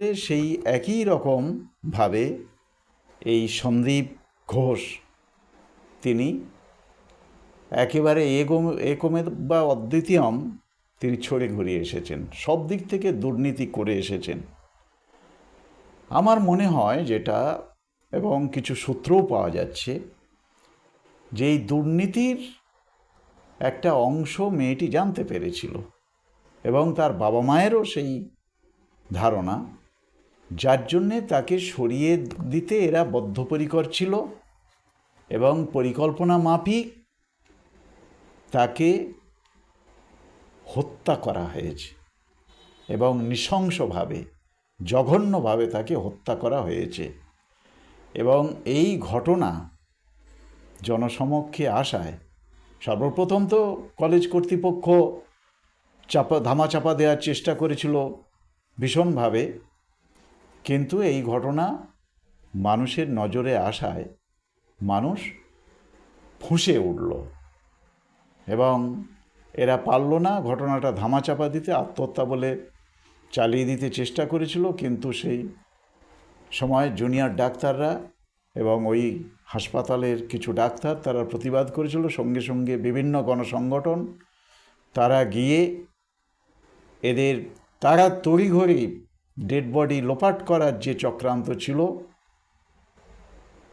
সেই একই রকমভাবে এই সন্দীপ ঘোষ তিনি একেবারে এগম, একমে বা অদ্বিতীয়ম তিনি ছড়ে ঘুরিয়ে এসেছেন, সব দিক থেকে দুর্নীতি করে এসেছেন। আমার মনে হয় যেটা এবং কিছু সূত্রও পাওয়া যাচ্ছে, যে এই দুর্নীতির একটা অংশ মেয়েটি জানতে পেরেছিল এবং তার বাবা মায়েরও সেই ধারণা যার জন্যে তাকে সরিয়ে দিতে এরা বদ্ধপরিকর ছিল এবং পরিকল্পনা মাফিক তাকে হত্যা করা হয়েছে এবং নৃশংসভাবে, জঘন্যভাবে তাকে হত্যা করা হয়েছে এবং এই ঘটনা জনসমক্ষে আসায় সর্বপ্রথম তো কলেজ কর্তৃপক্ষ চাপা ধামাচাপা দেওয়ার চেষ্টা করেছিল ভীষণভাবে। কিন্তু এই ঘটনা মানুষের নজরে আসায় মানুষ ফুঁসে উঠল এবং এরা পারল না ঘটনাটা ধামাচাপা দিতে, আত্মহত্যা বলে চালিয়ে দিতে চেষ্টা করেছিল, কিন্তু সেই সময় জুনিয়র ডাক্তাররা এবং ওই হাসপাতালের কিছু ডাক্তার তারা প্রতিবাদ করেছিল। সঙ্গে সঙ্গে বিভিন্ন গণসংগঠন তারা গিয়ে এদের তারা তড়িঘড়ি ডেড বডি লোপাট করার যে চক্রান্ত ছিল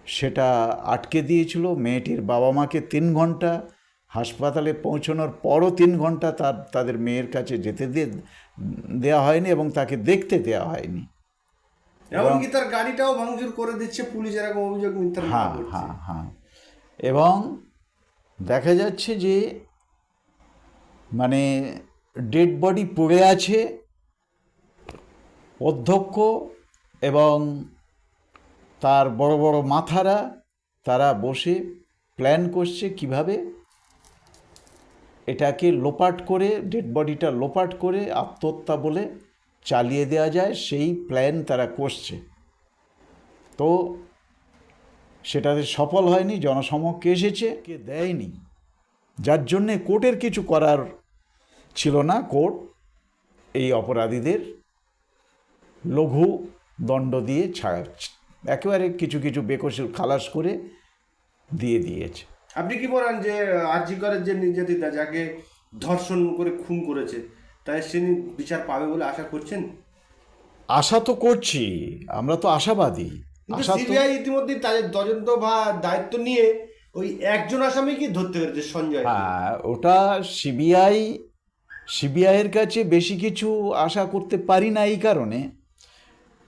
সেটা আটকে দিয়েছিল। মেয়েটির বাবা মাকে তিন ঘণ্টা হাসপাতালে পৌঁছানোর পরও তিন ঘণ্টা তার তাদের মেয়ের কাছে যেতে দিয়ে দেওয়া হয়নি এবং তাকে দেখতে দেওয়া হয়নি। এমনকি তার গাড়িটাও ভাঙচুর করে দিচ্ছে পুলিশ এরকম অভিযোগ হ্যাঁ হ্যাঁ হ্যাঁ। এবং দেখা যাচ্ছে যে মানে ডেড বডি পড়ে আছে অধ্যক্ষ এবং তার বড় বড় মাথারা, তারা বসে প্ল্যান করছে কীভাবে এটাকে লোপাট করে ডেড বডিটা লোপাট করে আত্মহত্যা বলে চালিয়ে দেওয়া যায়, সেই প্ল্যান তারা করছে। তো সেটাতে সফল হয়নি, জনসমক্ষে এসেছে, কে দেয়নি। যার জন্যে কোর্টের কিছু করার ছিল না, কোর্ট এই অপরাধীদের লঘু দণ্ড দিয়ে ছাড় একেবারে কিছু কিছু বেকসিল খালাস করে দিয়ে দিয়েছে। আপনি কি বলেন যে আর্জিকরের যে নির্যাতিতা যাকে ধর্ষণ করে খুন করেছে তাই সে বিচার পাবে বলে আশা করছেন? আশা তো করছি আমরা তো আশাবাদী। সিবিআই ইতিমধ্যে তাদের তদন্ত বা দায়িত্ব নিয়ে ওই একজন আসামিকে ধরতে পেরেছে সঞ্জয়। হ্যাঁ ওটা সিবিআই সিবিআইয়ের কাছে বেশি কিছু আশা করতে পারি না এই কারণে।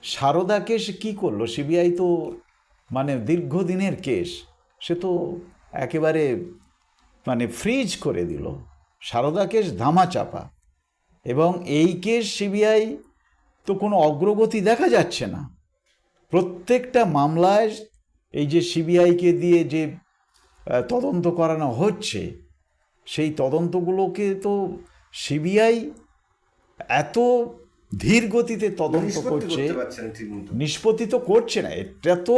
সারদা কেস কী করল? সিবিআই তো মানে দীর্ঘদিনের কেস, সে তো একেবারে মানে ফ্রিজ করে দিল। সারদা কেস ধামাচাপা। এবং এই কেস সিবিআই তো কোনো অগ্রগতি দেখা যাচ্ছে না। প্রত্যেকটা মামলায় এই যে সিবিআইকে দিয়ে যে তদন্ত করানো হচ্ছে, সেই তদন্তগুলোকে তো সিবিআই এত ধীর গতিতে তদন্ত করছে। করতে পারছে না ঠিক মতো নিষ্পত্তি তো করছে না। এটা তো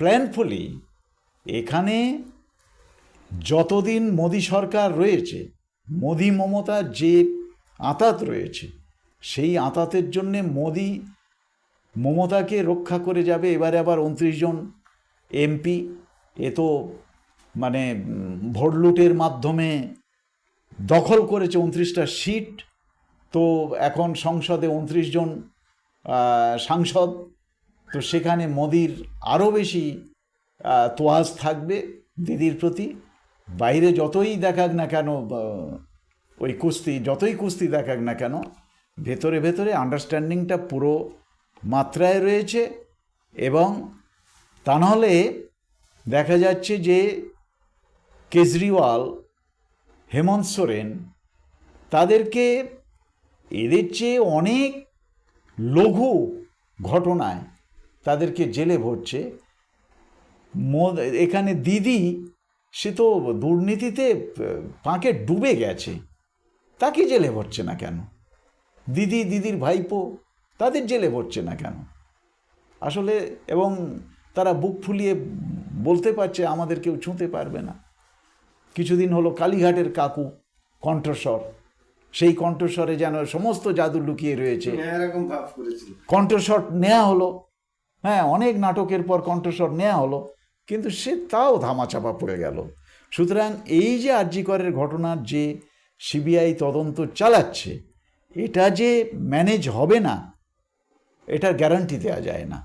প্ল্যানফুলি এখানে যতদিন মোদি সরকার রয়েছে মোদি মমতার যে আঁতাত রয়েছে সেই আঁতাতের জন্যে মোদি মমতাকে রক্ষা করে যাবে। এবারে আবার উনত্রিশ জন এমপি এ তো মানে ভোট লুটের মাধ্যমে দখল করেছে উনত্রিশটা সিট। তো এখন সংসদে উনত্রিশ জন সাংসদ, তো সেখানে মোদির আরও বেশি তোয়াজ থাকবে দিদির প্রতি। বাইরে যতই দেখাক না কেন ওই কুস্তি, যতই কুস্তি দেখাক না কেন, ভেতরে ভেতরে আন্ডারস্ট্যান্ডিংটা পুরো মাত্রায় রয়েছে এবং তা নাহলে দেখা যাচ্ছে যে কেজরিওয়াল, হেমন্ত সোরেন, তাদেরকে এদের চেয়ে অনেক লঘু ঘটনায় তাদেরকে জেলে ভরছে। এখানে দিদি, সে তো দুর্নীতিতে পাঁকে ডুবে গেছে। তাকে জেলে ভরছে না কেন? দিদি, দিদির ভাইপো, তাদের জেলে ভরছে না কেন? আসলে, এবং তারা বুক ফুলিয়ে বলতে পারছে, আমাদের কেউ ছুঁতে পারবে না। কিছুদিন হলো কালীঘাটের কাকু, কণ্ঠস্বর। সেই কণ্ঠস্বরে যেন সমস্ত জাদু লুকিয়ে রয়েছে। কণ্ঠস্বর নেওয়া হলো। হ্যাঁ অনেক নাটকের পর কণ্ঠস্বর নেওয়া হলো কিন্তু সে তাও ধামাচাপা পড়ে গেল। সুতরাং এই যে আরজিকরের ঘটনার যে সিবিআই তদন্ত চালাচ্ছে এটা যে ম্যানেজ হবে না এটার গ্যারান্টি দেওয়া যায় না।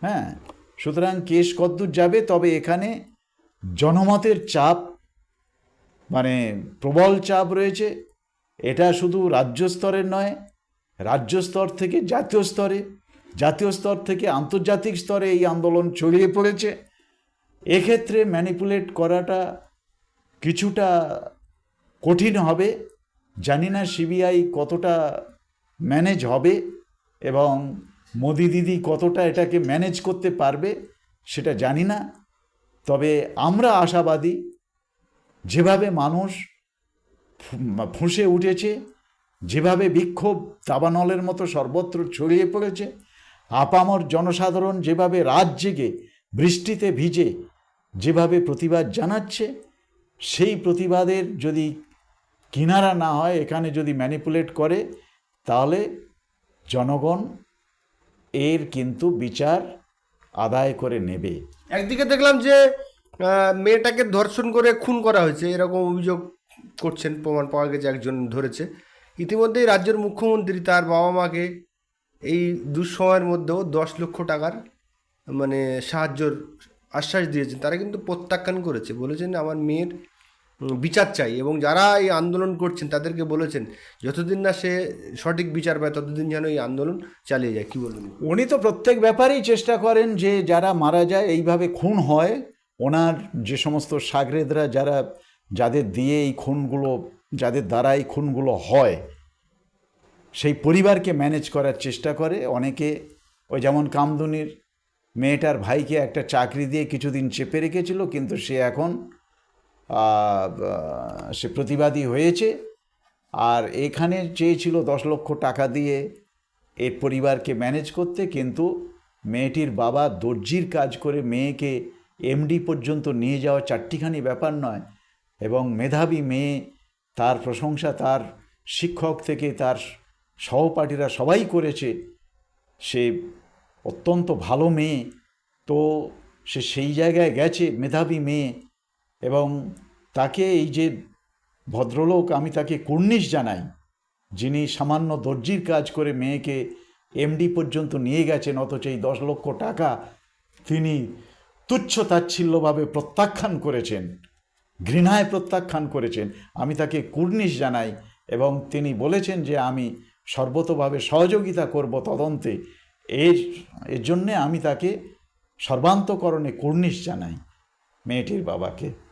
হ্যাঁ সুতরাং কেস কদ্দূর যাবে তবে এখানে জনমতের চাপ মানে প্রবল চাপ রয়েছে। এটা শুধু রাজ্য স্তরের নয় রাজ্য স্তর থেকে জাতীয় স্তরে, জাতীয় স্তর থেকে আন্তর্জাতিক স্তরে এই আন্দোলন ছড়িয়ে পড়েছে। এক্ষেত্রে ম্যানিপুলেট করাটা কিছুটা কঠিন হবে। জানি না সিবিআই কতটা ম্যানেজ হবে এবং মোদি দিদি কতটা এটাকে ম্যানেজ করতে পারবে সেটা জানি না। তবে আমরা আশাবাদী, যেভাবে মানুষ ফুঁসে উঠেছে, যেভাবে বিক্ষোভ দাবানলের মতো সর্বত্র ছড়িয়ে পড়েছে, আপামর জনসাধারণ যেভাবে রাত জেগে বৃষ্টিতে ভিজে যেভাবে প্রতিবাদ জানাচ্ছে, সেই প্রতিবাদের যদি কিনারা না হয়, এখানে যদি ম্যানিপুলেট করে, তাহলে জনগণ এর কিন্তু বিচার আদায় করে নেবে। একদিকে দেখলাম যে মেয়েটাকে ধর্ষণ করে খুন করা হয়েছে, এরকম অভিযোগ করছেন, প্রমাণ পাওয়া গেছে, একজন ধরেছে। ইতিমধ্যেই রাজ্যের মুখ্যমন্ত্রী তার বাবা মাকে এই দুঃসময়ের মধ্যেও দশ লক্ষ টাকার মানে সাহায্যর আশ্বাস দিয়েছেন। তারা কিন্তু প্রত্যাখ্যান করেছে। বলেছেন, আমার মেয়ের বিচার চাই। এবং যারা এই আন্দোলন করছেন, তাদেরকে বলেছেন, যতদিন না সে সঠিক বিচার পায়, ততদিন যেন এই আন্দোলন চালিয়ে যায়। কি বলবেন? উনি তো প্রত্যেক ব্যাপারেই চেষ্টা করেন যে, যারা মারা যায়, এইভাবে খুন হয়। ওনার যে সমস্ত সাগরেদরা, যারা যাদের দিয়ে এই খুনগুলো, যাদের দ্বারা এই খুনগুলো হয়, সেই পরিবারকে ম্যানেজ করার চেষ্টা করে। অনেকে ওই যেমন কামদুনির মেয়েটার ভাইকে একটা চাকরি দিয়ে কিছুদিন চেপে রেখেছিল, কিন্তু সে এখন সে প্রতিবাদী হয়েছে। আর এখানে চেয়েছিল দশ লক্ষ টাকা দিয়ে এর পরিবারকে ম্যানেজ করতে, কিন্তু মেয়েটির বাবা দর্জির কাজ করে মেয়েকে এমডি পর্যন্ত নিয়ে যাওয়া চারটিখানি ব্যাপার নয়। এবং মেধাবী মেয়ে, তার প্রশংসা তার শিক্ষক থেকে তার সহপাঠীরা সবাই করেছে। সে অত্যন্ত ভালো মেয়ে। তো সে সেই জায়গায় গেছে, মেধাবী মেয়ে। এবং তাকে এই যে ভদ্রলোক, আমি তাকে কুর্নিশ জানাই, যিনি সামান্য দর্জির কাজ করে মেয়েকে এমডি পর্যন্ত নিয়ে গেছেন, অথচ এই দশ লক্ষ টাকা তিনি তুচ্ছ তাচ্ছিল্যভাবে প্রত্যাখ্যান করেছেন। ঘৃণায় প্রত্যাখ্যান করেছেন। আমি তাকে কুর্নিশ জানাই এবং তিনি বলেছেন যে আমি সর্বতভাবে সহযোগিতা করব তদন্তে। এর এর জন্যে আমি তাকে সর্বান্তকরণে কুর্নিশ জানাই। মেয়েটির বাবাকে।